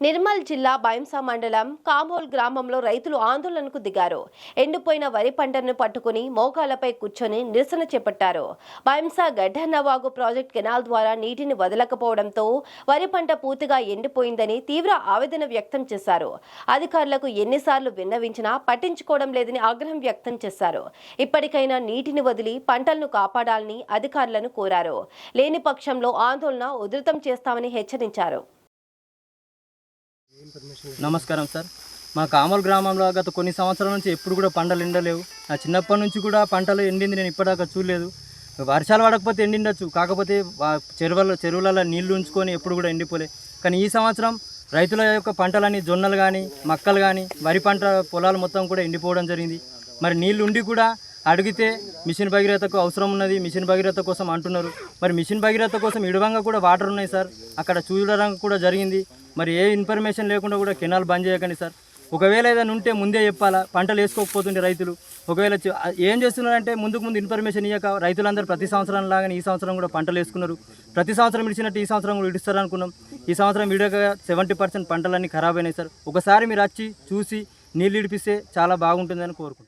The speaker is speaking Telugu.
నిర్మల్ జిల్లా బైంసా మండలం కామోల్ గ్రామంలో రైతులు ఆందోళనకు దిగారు. ఎండిపోయిన వరి పంటను పట్టుకుని మోకాలపై కూర్చొని నిరసన చేపట్టారు. బైంసా గడ్డన్నవాగు ప్రాజెక్ట్ కెనాల్ ద్వారా నీటిని వదలకపోవడంతో వరి పంట పూర్తిగా ఎండిపోయిందని తీవ్ర ఆవేదన వ్యక్తం చేశారు. అధికారులకు ఎన్నిసార్లు విన్నవించినా పట్టించుకోవడం లేదని ఆగ్రహం వ్యక్తం చేశారు. ఇప్పటికైనా నీటిని వదిలి పంటలను కాపాడాలని అధికారులను కోరారు. లేని పక్షంలో ఆందోళన ఉధృతం చేస్తామని హెచ్చరించారు. నమస్కారం సార్. మా కామల్ గ్రామంలో గత కొన్ని సంవత్సరాల నుంచి ఎప్పుడు కూడా పంటలు ఎండలేవు. నా చిన్నప్పటి నుంచి కూడా పంటలు ఎండింది నేను ఇప్పటిదాకా చూడలేదు. వర్షాలు పడకపోతే ఎండిండొచ్చు. కాకపోతే చెరువుల చెరువులలో నీళ్ళు ఉంచుకొని ఎప్పుడు కూడా ఎండిపోలే. కానీ ఈ సంవత్సరం రైతుల యొక్క పంటలని జొన్నలు కానీ మక్కలు కానీ వరి పంట పొలాలు మొత్తం కూడా ఎండిపోవడం జరిగింది. మరి నీళ్ళు ఉండి కూడా అడిగితే మిషన్ భగీరథకు అవసరం ఉన్నది మిషన్ భగీరథ కోసం అంటున్నారు. మరి మిషన్ భగీరథ కోసం ఇడవంగా కూడా వాటర్ ఉన్నాయి సార్. అక్కడ చూడడం కూడా జరిగింది. మరి ఏ ఇన్ఫర్మేషన్ లేకుండా కూడా కెనాల్ బంద్ చేయకండి సార్. ఒకవేళ ఏదైనా ఉంటే ముందే చెప్పాలా పంటలు వేసుకోకపోతుండే రైతులు. ఒకవేళ ఏం చేస్తున్నారంటే ముందుకు ముందు ఇన్ఫర్మేషన్ ఇవ్వక రైతులందరూ ప్రతి సంవత్సరం లాగానే ఈ సంవత్సరం కూడా పంటలు వేసుకున్నారు. ప్రతి సంవత్సరం ఇడిచినట్టు ఈ సంవత్సరం కూడా ఇడుస్తారు అనుకున్నాం ఈ సంవత్సరం విడక సెవెంటీ పర్సెంట్ పంటలన్నీ ఖరాబ్ అయినాయి సార్. ఒకసారి మీరు వచ్చి చూసి నీళ్ళు ఇడిపిస్తే చాలా బాగుంటుందని కోరుకుంటున్నాను